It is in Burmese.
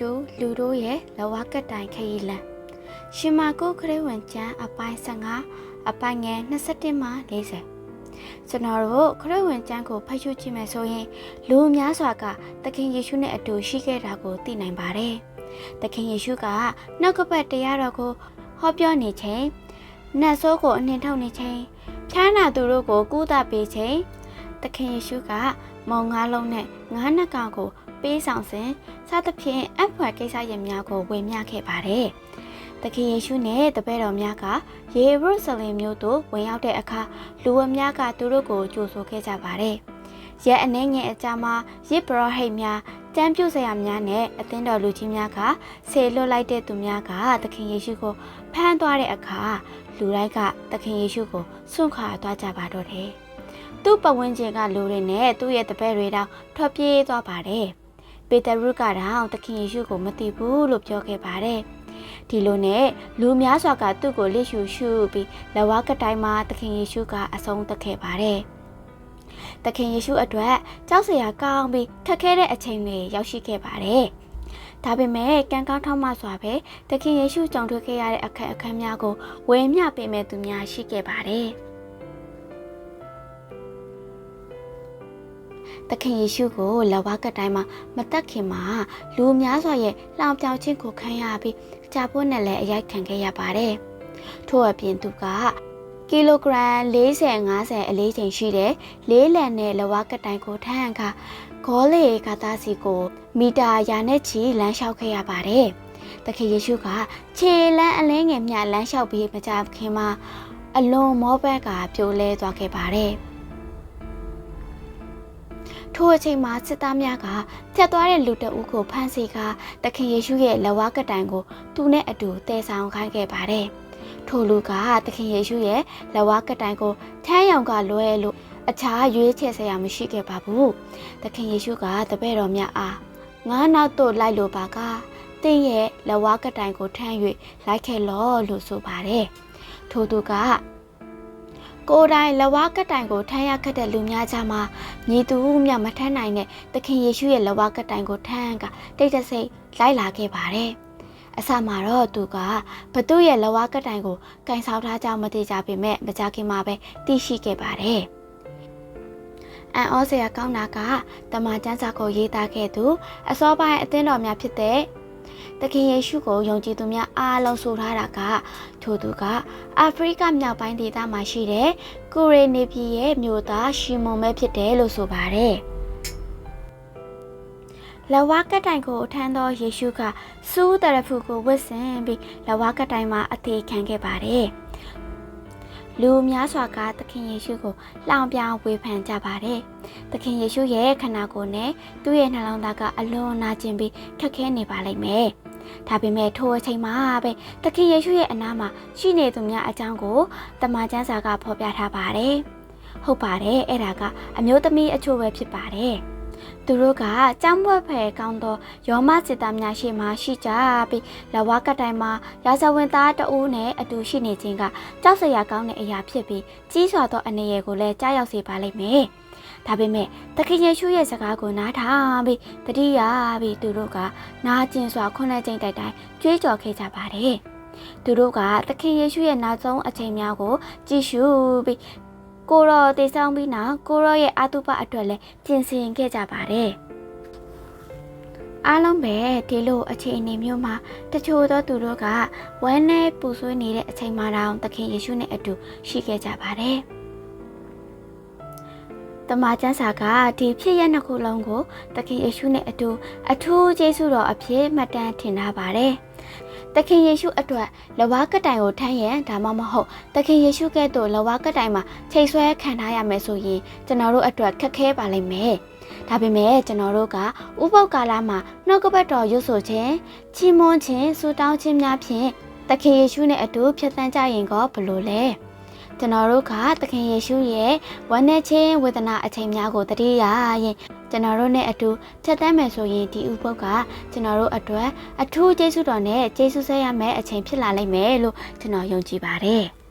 တူလူတို့ရဲ့လဝကတိုင်ခရီလန်ရှင်မာကိုခရစ်ဝင်ကျမ်းအပိုင်း15အပိုင်းငယ်21မှ40ကျွန်တော်တို့ခရစ်ဝင်ကျမ်းကိုဖတ်ရှုကြည့်မယ်ဆိုရင်လူများစွာကသခင်ယေရှုနဲ့အတူရှိခဲ့တာကိုသိနိုင်ပါတယ်။သခင်ယေရှုကနှုတ်ကပတ်တရားတော်ကိုဟောပြောနေချိန်နတ်ဆိုးကိုအနှင်ထုတ်နေချိန်ဖြားနာသူတို့ကိုကုသပေးချိန်သခင်ယေရှုကမောင်ငါးလုံးနဲ့ငါးနှစ်ကောင်ကို ပေးဆောင်စဉ်စသဖြင့်အဖွယ်ကိစ္စရပ်များကိုဝေမျှခဲ့ပါတယ်။သခင်ယေရှုနဲ့တပည့်တော်များကယေရုရှလင်မြို့သို့ဝင်ရောက်တဲ့အခါလူအများကသူတို့ကိုကြိုဆိုခဲ့ကြပါတယ်။ရက်အနေငယ်အကြာမှာရစ်ဘရဟိတ်များတမ်းပြုတ်ဆရာများနဲ့အသင်းတော်လူကြီးများကဆေလွတ်လိုက်တဲ့သူများကသခင်ယေရှုကိုဖမ်းသွားတဲ့အခါလူတိုင်းကသခင်ယေရှုကိုစွန့်ခွာသွားကြပါတော့တယ်။သူ့ပတ်ဝန်းကျင်ကလူတွေနဲ့သူ့ရဲ့တပည့်တွေတောင်ထွက်ပြေးသွားပါတယ်။ ပေတရုကတောင်သခင်ယေရှုကိုမသိဘူးလို့ပြောခဲ့ပါတယ်။ဒီလိုနဲ့လူများစွာကသူ့ကိုလက်ရှူရှုပြီးလဝကတိုင်းမှာသခင်ယေရှုကအဆုံးသတ်ခဲ့ပါတယ်။သခင်ယေရှုအတွက်ကြောက်စရာကောင်းပြီးခက်ခဲတဲ့အချိန်တွေရောက်ရှိခဲ့ပါတယ်။ဒါပေမဲ့ကံကောင်းထောက်မစွာပဲသခင်ယေရှုကြုံတွေ့ခဲ့ရတဲ့အခက်အခဲများကိုဝေမျှပေးမဲ့သူများရှိခဲ့ပါတယ်။ သခင်ယေရှုကိုလဝကတိုင်းမှာမတက်ခင်မှာလူများစွာရဲ့လောင်ပြောင်ခြင်းကိုခံရပြီးကြာဖို့နဲ့လည်းအရိုက်ခံခဲ့ရပါတယ်။ထို့အပြင်သူကကီလိုဂရမ်40 50အလေးချိန်ရှိတဲ့လေးလံနဲ့လဝကတိုင်းကိုထမ်းခါဂေါလေကသားစီကိုမီတာရာနဲ့ချီလမ်းလျှောက်ခဲ့ရပါတယ်။သခင်ယေရှုကခြေလမ်းအလင်းငယ်မြလမ်းလျှောက်ပြီးမကြခင်မှာအလွန်မောဘက်ကပြိုလဲသွားခဲ့ပါတယ်။ ထိုအချိန်မှာစစ်သားများကဖြတ်သွားတဲ့လူတအုပ်ကိုဖမ်းဆီးကာသခင်ယေရှုရဲ့လက်ဝါးကတိုင်ကိုသူနဲ့အတူတည်ဆောင်ခိုင်းခဲ့ပါတယ်။ထိုလူကသခင်ယေရှုရဲ့လက်ဝါးကတိုင်ကိုထမ်းရောင်ကလွဲလို့အခြားရွေးချယ်စရာမရှိခဲ့ပါဘူး။သခင်ယေရှုကတပည့်တော်များအားငါနောက်သို့လိုက်လို့ပါကတင်းရဲ့လက်ဝါးကတိုင်ကိုထမ်း၍လိုက်ခဲ့လောလို့ဆိုပါတယ်။ထိုသူက ကိုယ်တိုင်လဝါကတိုင်ကိုထမ်းရခက်တဲ့လူများကြမှာညီသူမြမထမ်းနိုင်တဲ့သခင်ယေရှုရဲ့လဝါကတိုင်ကိုထမ်းကတိတ်တဆိတ်လိုက်လာခဲ့ပါတယ်။အစမှာတော့သူကဘသူရဲ့လဝါကတိုင်ကိုကင်ဆောင်ထားကြောင်းမသိကြပေမဲ့မကြခင်မှာပဲသိရှိခဲ့ပါတယ်။အန်ဩစရာကောင်းတာကတမန်ကျမ်းစာကိုရေးသားခဲ့သူအစောပိုင်းအသင်းတော်များဖြစ်တဲ့ သခင်ယေရှုကိုယုံကြည်သူများအားလုံးဆိုထားတာကထို့သူကအာဖရိကမြောက်ပိုင်းဒေသမှာရှိတဲ့ကိုရေနေပြည်ရဲ့မြို့သားရှီမွန်ပဲဖြစ်တယ်လို့ဆိုပါတယ်။လဝါကတိုင်ကိုထမ်းသောယေရှုကစူးတရဖူကိုဝတ်ဆင်ပြီးလဝါကတိုင်မှာအသေးခံခဲ့ပါတယ်။ လူများစွာကသခင်ယေရှုကိုလောင်ပြောင်ဝေဖန်ကြပါတယ်။သခင်ယေရှုရဲ့ခန္ဓာကိုယ်နဲ့သူ့ရဲ့နှလုံးသားကအလွန်နာကျင်ပြီးခက်ခဲနေပါလိမ့်မယ်။ဒါပေမဲ့ထိုအချိန်မှာပဲသခင်ယေရှုရဲ့အနားမှာရှိနေသူများအကြောင်းကိုတမန်ကျမ်းစာကဖော်ပြထားပါတယ်။ဟုတ်ပါတယ်အဲ့ဒါကအမျိုးသမီးအချို့ပဲဖြစ်ပါတယ်။ သူတို့ကចောင်းဘွက်ဖယ်ကောင်းသောယောမစစ်သားများရှိမှရှိကြပြီးလဝါကတိုင်မှာရာဇဝင်သားတအူးနဲ့အတူရှိနေခြင်းကကြောက်စရာကောင်းတဲ့အရာဖြစ်ပြီးကြီးစွာသောအနေရကိုလည်းကြားရောက်စေပါလိမ့်မယ်။ဒါပေမဲ့သခင်ယေရှုရဲ့စကားကိုနားထောင်ပြီးတတိယပြီးသူတို့ကနာကျင်စွာခုနှစ်ကြိမ်တိုက်တိုင်းကြွေးကြော်ခဲ့ကြပါတယ်။သူတို့ကသခင်ယေရှုရဲ့နောက်ဆုံးအချိန်များကိုကြည့်ရှုပြီး ကိုရောတေဆောင်ပြီးနောက်ကိုရောရဲ့အာတုပအတွက်လည်းပြင်ဆင်ခဲ့ကြပါတယ်အားလုံးပဲဒီလိုအခြေအနေမျိုးမှာတချို့သောသူတို့ကဝမ်းနဲ့ပူဆွေးနေတဲ့အချိန်မှတောင်သခင်ယေရှုနဲ့အတူရှိခဲ့ကြပါတယ်တမန်ကျမ်းစာကဒီဖြစ်ရနှစ်ခုလုံးကိုသခင်ယေရှုနဲ့အတူအထူးကျေးဇူးတော်အဖြစ်မှတ်တမ်းထင်ထားပါတယ်။ သခင်ယေရှုအတွက်လဝါကတိုင်ကိုထမ်းရန်ဒါမှမဟုတ်သခင်ယေရှုကဲ့သို့လဝါကတိုင်မှာချိန်ဆွဲခံထားရမယ်ဆိုရင်ကျွန်တော်တို့အတွက်ခက်ခဲပါလိမ့်မယ်။ဒါပေမဲ့ကျွန်တော်တို့ကဥပုပ်ကာလမှာနှုတ်ကပတ်တော်ရွတ်ဆိုခြင်းချီးမွမ်းခြင်းဆုတောင်းခြင်းများဖြင့်သခင်ယေရှုနဲ့အတူဖြတ်သန်းကြရင်ကောဘလို့လဲ။ ကျွန်တော်တို့ကသခင်ယေရှုရဲ့ဝမ်းနည်းခြင်းဝေဒနာအချိန်များကိုတတိယရင်ကျွန်တော်တို့နဲ့အတူဖြတ်သန်းမယ်ဆိုရင်ဒီဥပုပ်ကကျွန်တော်တို့အတွက်အထူးကျေးဇူးတော်နဲ့ကျေးဇူးဆက်ရမယ့်အချိန်ဖြစ်လာလိမ့်မယ်လို့ကျွန်တော်ယုံကြည်ပါတယ်။